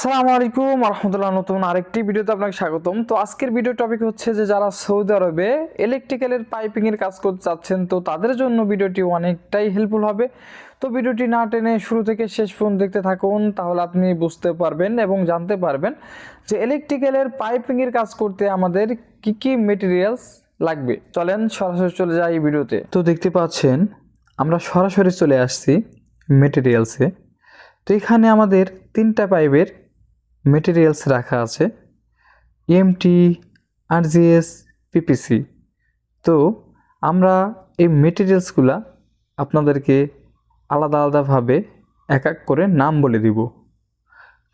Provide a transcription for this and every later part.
আসসালামু আলাইকুম রহমতুল্লাহ নতুন আরেকটি ভিডিওতে আপনাকে স্বাগতম। তো আজকের ভিডিও টপিক হচ্ছে যে যারা সৌদি আরবে ইলেকট্রিক্যালের পাইপিংয়ের কাজ করতে চাচ্ছেন, তো তাদের জন্য ভিডিওটি অনেকটাই হেল্পফুল হবে। তো ভিডিওটি না টেনে শুরু থেকে শেষ পর্যন্ত দেখতে থাকুন, তাহলে আপনি বুঝতে পারবেন এবং জানতে পারবেন যে ইলেকট্রিক্যালের পাইপিংয়ের কাজ করতে আমাদের কি কি মেটেরিয়ালস লাগবে। চলেন সরাসরি চলে যাই এই ভিডিওতে। তো দেখতে পাচ্ছেন, আমরা সরাসরি চলে আসছি মেটেরিয়ালসে তো এখানে আমাদের তিনটা পাইপের মেটেরিয়ালস রাখা আছে এমটি আরজিএস পিপিসি তো আমরা এই মেটেরিয়ালসগুলা আপনাদেরকে আলাদা আলাদাভাবে এক এক করে নাম বলে দিব।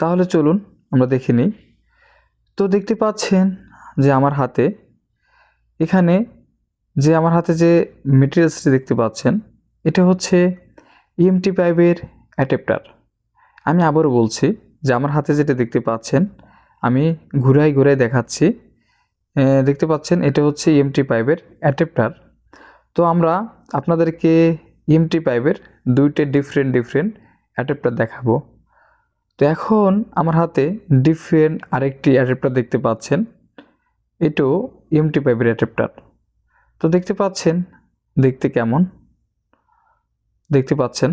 তাহলে চলুন আমরা দেখে নিই। তো দেখতে পাচ্ছেন যে আমার হাতে, এখানে যে আমার হাতে যে মেটেরিয়ালসটি দেখতে পাচ্ছেন, এটা হচ্ছে ইএমটি পাইপের অ্যাডাপ্টার আমি আবারও বলছি যে আমার হাতে যেটা দেখতে পাচ্ছেন, আমি ঘুরাই ঘুরাই দেখাচ্ছি। দেখতে পাচ্ছেন, এটা হচ্ছে ইএমটি পাইপের অ্যাডাপ্টার। তো আমরা আপনাদেরকে ইএমটি পাইপের দুইটা ডিফারেন্ট ডিফারেন্ট অ্যাডাপ্টার দেখাবো। তো এখন আমার হাতে ডিফারেন্ট আরেকটি অ্যাডাপ্টার দেখতে পাচ্ছেন, এটাও ইএমটি পাইপের অ্যাডাপ্টার। তো দেখতে পাচ্ছেন, দেখতে কেমন? দেখতে পাচ্ছেন,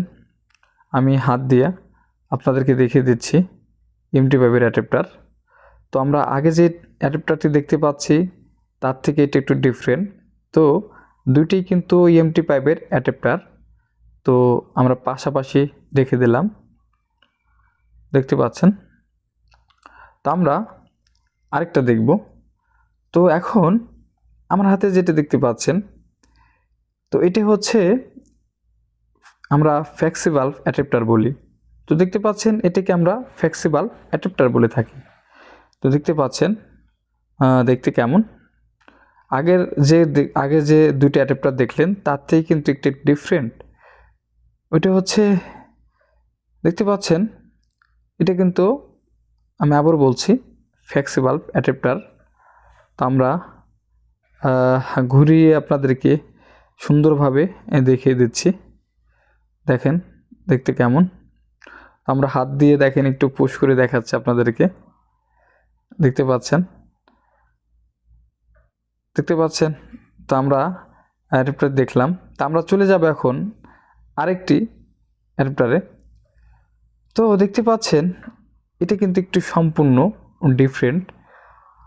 আমি হাত দিয়ে আপনাদেরকে দেখিয়ে দিচ্ছি। এমটি পাইপের অ্যাডাপ্টার তো আমরা আগে যে অ্যাডাপ্টারটি দেখতে পাচ্ছি, তার থেকে এটা একটু ডিফারেন্ট তো দুইটি কিন্তু এমটি পাইপের অ্যাডাপ্টার তো আমরা পাশাপাশি রেখে দিলাম। দেখতে পাচ্ছেন? তো আমরা আরেকটা দেখব। তো এখন আমার হাতে যেটা দেখতে পাচ্ছেন, তো এটা হচ্ছে আমরা ফ্লেক্সিবাল অ্যাডাপ্টার বলি। তো দেখতে পাচ্ছেন এটাকে আমরা ফ্লেক্সিবল অ্যাডাপ্টার বলে থাকি। তো দেখতে পাচ্ছেন দেখতে কেমন? আগের যে আগে যে দুইটা অ্যাডাপ্টার দেখলেন তার থেকে কিন্তু একটু ডিফারেন্ট ওইটা হচ্ছে, দেখতে পাচ্ছেন, এটা কিন্তু আমি আবার বলছি ফ্লেক্সিবল অ্যাডাপ্টার তো আমরা ঘুরিয়ে আপনাদেরকে সুন্দরভাবে দেখিয়ে দিচ্ছি। দেখেন, দেখতে কেমন? আমরা হাত দিয়ে দেখেন, একটু পুশ করে দেখাচ্ছে আপনাদেরকে। দেখতে পাচ্ছেন? দেখতে পাচ্ছেন? তো আমরা অ্যাডাপ্টার দেখলাম। তো আমরা চলে যাব এখন আরেকটি অ্যাডাপ্টারে তো দেখতে পাচ্ছেন, এটা কিন্তু একটু সম্পূর্ণ ডিফারেন্ট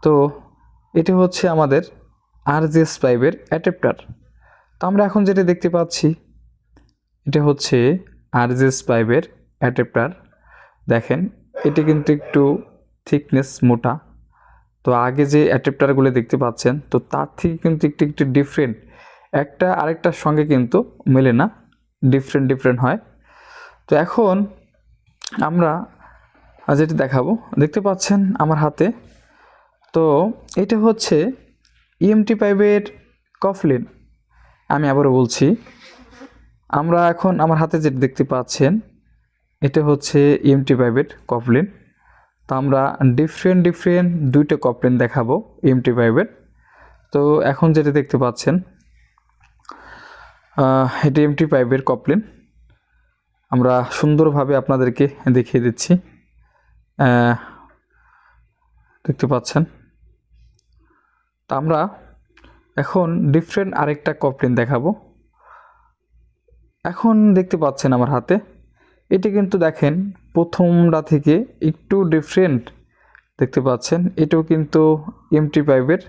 তো এটা হচ্ছে আমাদের আর জি এস পাইপের অ্যাডাপ্টার তো আমরা এখন যেটা দেখতে পাচ্ছি, এটা হচ্ছে আর জি এস পাইপের অ্যাডাপ্টার দেখেন, এটা কিন্তু একটু থিকনেস মোটা। তো আগে যে অ্যাডাপ্টারগুলো দেখতে পাচ্ছেন, তো তার থেকে কিন্তু একটু একটু ডিফারেন্ট একটা আরেকটার সঙ্গে কিন্তু মেলে না ডিফারেন্ট ডিফারেন্ট হয়। তো এখন আমরা যেটা দেখাবো। দেখতে পাচ্ছেন আমার হাতে? তো এটা হচ্ছে ইএমটি পাইপের কফলিন আমি আবারও বলছি, আমরা এখন আমার হাতে যেটা দেখতে পাচ্ছেন এটা হচ্ছে ইএমটি পাইপের কপলিন তো আমরা ডিফারেন্ট ডিফারেন্ট দুইটা কপলিন দেখাবো ইএমটি পাইপের তো এখন যেটা দেখতে পাচ্ছেন এটা এমটি পাইপের কপলিন আমরা সুন্দরভাবে আপনাদেরকে দেখিয়ে দিচ্ছি। দেখতে পাচ্ছেন। তো আমরা এখন ডিফারেন্ট আরেকটা কপলিন দেখাবো। এখন দেখতে পাচ্ছেন আমার হাতে। এটি কিন্তু দেখেন প্রথমটা থেকে একটু ডিফারেন্ট দেখতে পাচ্ছেন। এটাও কিন্তু এমটি পাইপের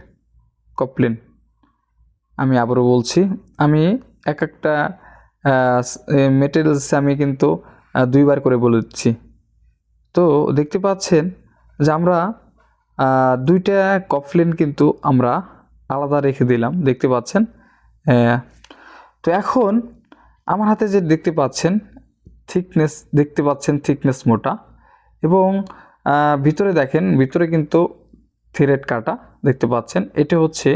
কপলিন আমি আবারও বলছি, আমি এক একটা মেটেরিয়ালস আমি কিন্তু দুইবার করে বলে দিচ্ছি তো দেখতে পাচ্ছেন যে আমরা দুইটা কফলিন কিন্তু আমরা আলাদা রেখে দিলাম, দেখতে পাচ্ছেন? তো এখন আমার হাতে যে দেখতে পাচ্ছেন থিকনেস দেখতে পাচ্ছেন থিকনেস মোটা। এবং ভিতরে দেখেন, ভিতরে কিন্তু থ্রেড কাটা দেখতে পাচ্ছেন। এটা হচ্ছে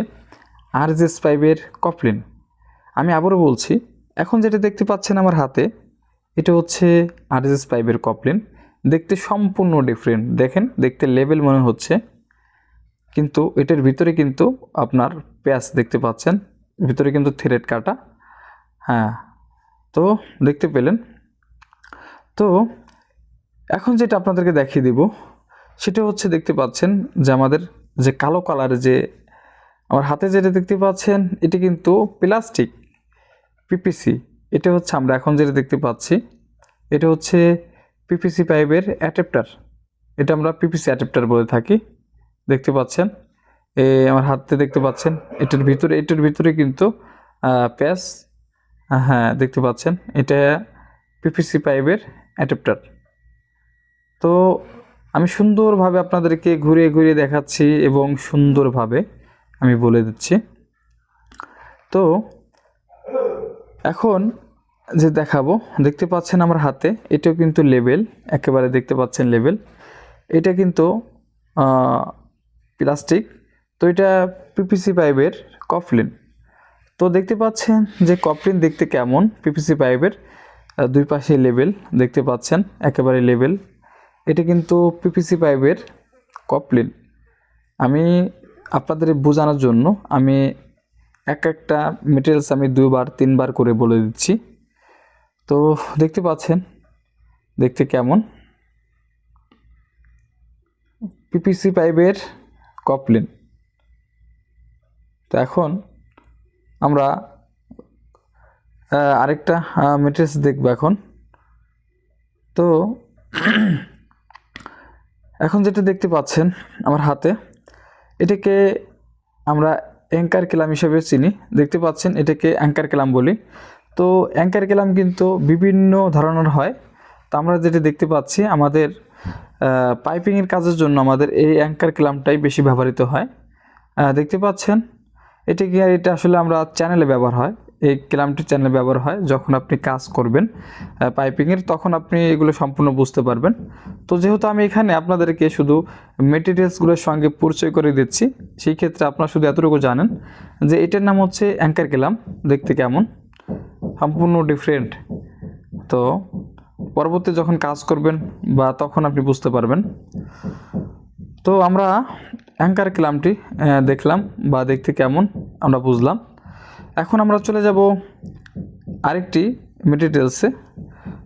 আরজেস পাইপের কফলিন আমি আবারও বলছি, এখন যেটা দেখতে পাচ্ছেন আমার হাতে, এটা হচ্ছে আরজেস পাইপের কফলিন দেখতে সম্পূর্ণ ডিফারেন্ট দেখেন, দেখতে লেভেল মনে হচ্ছে। কিন্তু এটার ভিতরে কিন্তু আপনার প্যাচ দেখতে পাচ্ছেন। ভিতরে কিন্তু থ্রেড কাটা। হ্যাঁ তো দেখতে পেলেন। তো এখন যেটা আপনাদেরকে দেখিয়ে দিব, সেটা হচ্ছে দেখতে পাচ্ছেন যে আমাদের যে কালো কালার যে আমার হাতে যেটা দেখতে পাচ্ছেন, এটি কিন্তু প্লাস্টিক, পিপিসি। এটা হচ্ছে আমরা এখন যেটা দেখতে পাচ্ছি, এটা হচ্ছে পিপিসি পাইপের অ্যাডাপ্টার। এটা আমরা পিপিসি অ্যাডাপ্টার বলে থাকি। দেখতে পাচ্ছেন? এ আমার হাতে দেখতে পাচ্ছেন, এটার ভিতরে এটার ভিতরে কিন্তু প্যাস হ্যাঁ দেখতে পাচ্ছেন? এটা পিপিসি পাইপের অ্যাডাপ্টার। তো আমি সুন্দরভাবে আপনাদেরকে ঘুরিয়ে ঘুরিয়ে দেখাচ্ছি এবং সুন্দরভাবে আমি বলে দিচ্ছি। তো এখন যে দেখাবো, দেখতে পাচ্ছেন আমার হাতে, এটাও কিন্তু লেবেল, একেবারে দেখতে পাচ্ছেন লেবেল। এটা কিন্তু প্লাস্টিক। তো এটা পিপিসি পাইপের কফলিন। তো দেখতে পাচ্ছেন যে কফলিন দেখতে কেমন পিপিসি পাইপের। দুই পাশে লেবেল দেখতে পাচ্ছেন, একেবারে লেবেল এটা কিন্তু পিপিসি পাইপের কপলিন। আমি আপনাদের বোঝানোর জন্য আমি এক একটা মেটেরিয়ালস আমি দুবার, তিনবার করে বলে দিচ্ছি। তো দেখতে পাচ্ছেন, দেখতে কেমন? পিপিসি পাইপের কপলিন। তো এখন আমরা আরেকটা মেটেরিয়ালস দেখব এখন। তো, এখন যেটা দেখতে পাচ্ছেন আমার হাতে, এটাকে আমরা অ্যাঙ্কার কেলাম হিসেবে চিনি। দেখতে পাচ্ছেন, এটাকে অ্যাঙ্কার কেলাম বলি। তো, অ্যাঙ্কার কেলাম কিন্তু বিভিন্ন ধরনের হয়। তো, আমরা যেটা দেখতে পাচ্ছি, আমাদের পাইপিংয়ের কাজের জন্য আমাদের এই অ্যাঙ্কার কেলামটাই বেশি ব্যবহৃত হয়। দেখতে পাচ্ছেন, এটা কি এটা আসলে আমরা চ্যানেলে ব্যবহার হয়। এই ক্লামটি চ্যানেল ব্যবহার হয় যখন আপনি কাজ করবেন পাইপিংয়ের তখন আপনি এগুলো সম্পূর্ণ বুঝতে পারবেন। তো যেহেতু আমি এখানে আপনাদেরকে শুধু মেটেরিয়ালসগুলোর সঙ্গে পরিচয় করে দিচ্ছি, সেই ক্ষেত্রে আপনারা শুধু এতটুকু জানেন যে এটার নাম হচ্ছে অ্যাঙ্কার কেলাম দেখতে কেমন? সম্পূর্ণ ডিফারেন্ট তো পরবর্তী যখন কাজ করবেন বা তখন আপনি বুঝতে পারবেন। তো আমরা অ্যাঙ্কার ক্লামটি দেখলাম বা দেখতে কেমন, আমরা বুঝলাম। এখন আমরা চলে যাব আরেকটি মেটেরিয়ালসে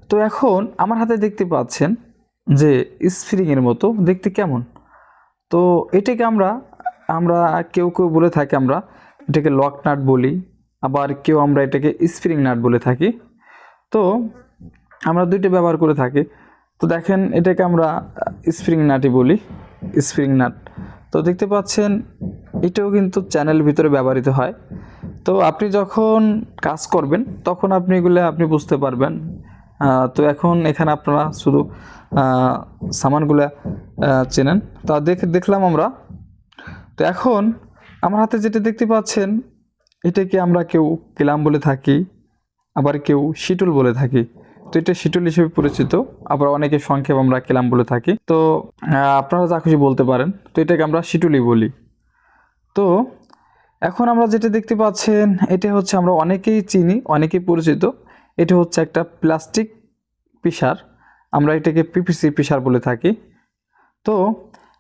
তো এখন আমার হাতে দেখতে পাচ্ছেন যে স্প্রিংয়ের মতো দেখতে কেমন। তো এটাকে আমরা আমরা কেউ কেউ বলে থাকি আমরা, এটাকে লক নাট বলি, আবার কেউ আমরা এটাকে স্প্রিং নাট বলে থাকি। তো আমরা দুইটা ব্যবহার করে থাকি। তো দেখেন এটাকে আমরা স্প্রিং নাটই বলি স্প্রিং নাট তো দেখতে পাচ্ছেন, এটাও কিন্তু চ্যানেল ভিতরে ব্যবহৃত হয়। তো আপনি যখন কাজ করবেন, তখন আপনি এগুলো আপনি বুঝতে পারবেন। তো এখন এখানে আপনারা শুধু সামানগুলো চেনেন। তা দেখ, দেখলাম আমরা। তো এখন আমার হাতে যেটা দেখতে পাচ্ছেন, এটাকে আমরা কেউ কেলাম বলে থাকি, আবার কেউ শিটুল বলে থাকি। তো এটা শিটুল হিসেবে পরিচিত, আবার অনেকে সংক্ষেপ আমরা কেলাম বলে থাকি। তো আপনারা যা খুশি বলতে পারেন। তো এটাকে আমরা শিটুলি বলি। তো এখন আমরা যেটা দেখতে পাচ্ছেন, এটা হচ্ছে আমরা অনেকেই চিনি, অনেকেই পরিচিত। এটা হচ্ছে একটা প্লাস্টিক পিসার। আমরা এটাকে পিপিসি পিসার বলে থাকি। তো,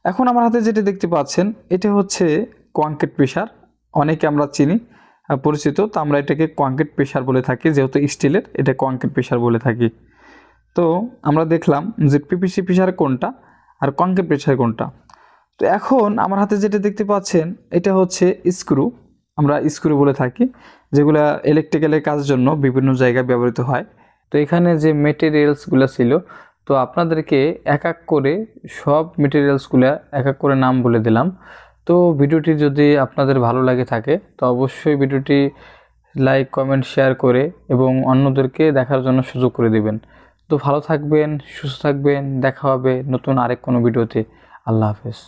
এখন আমার হাতে যেটা দেখতে পাচ্ছেন, এটা হচ্ছে কংক্রিট প্রেশার অনেকে আমরা চিনি পরিচিত, তো আমরা এটাকে কংক্রিট প্রেশার বলে থাকি, যেহেতু স্টিলের, এটা কংক্রিট প্রেশার বলে থাকি। তো, আমরা দেখলাম যে পিপিসি প্রেশার কোনটা আর কংক্রিট প্রেশার কোনটা। তো এখন আমার হাতে যেটা দেখতে পাচ্ছেন, এটা হচ্ছে স্ক্রু। আমরা স্ক্রু বলে থাকি, যেগুলো ইলেকট্রিক্যালের কাজের জন্য বিভিন্ন জায়গায় ব্যবহৃত হয়। তো এখানে যে মেটেরিয়ালসগুলো ছিল, তো আপনাদেরকে এক এক করে সব মেটেরিয়ালসগুলো এক এক করে নাম বলে দিলাম। তো ভিডিওটি যদি আপনাদের ভালো লাগে থাকে, তো অবশ্যই ভিডিওটি লাইক কমেন্ট শেয়ার করে এবং অন্যদেরকে দেখার জন্য সুযোগ করে দিবেন। তো ভালো থাকবেন, সুস্থ থাকবেন, দেখা হবে নতুন আরেক কোনো ভিডিওতে। আল্লাহ হাফেজ।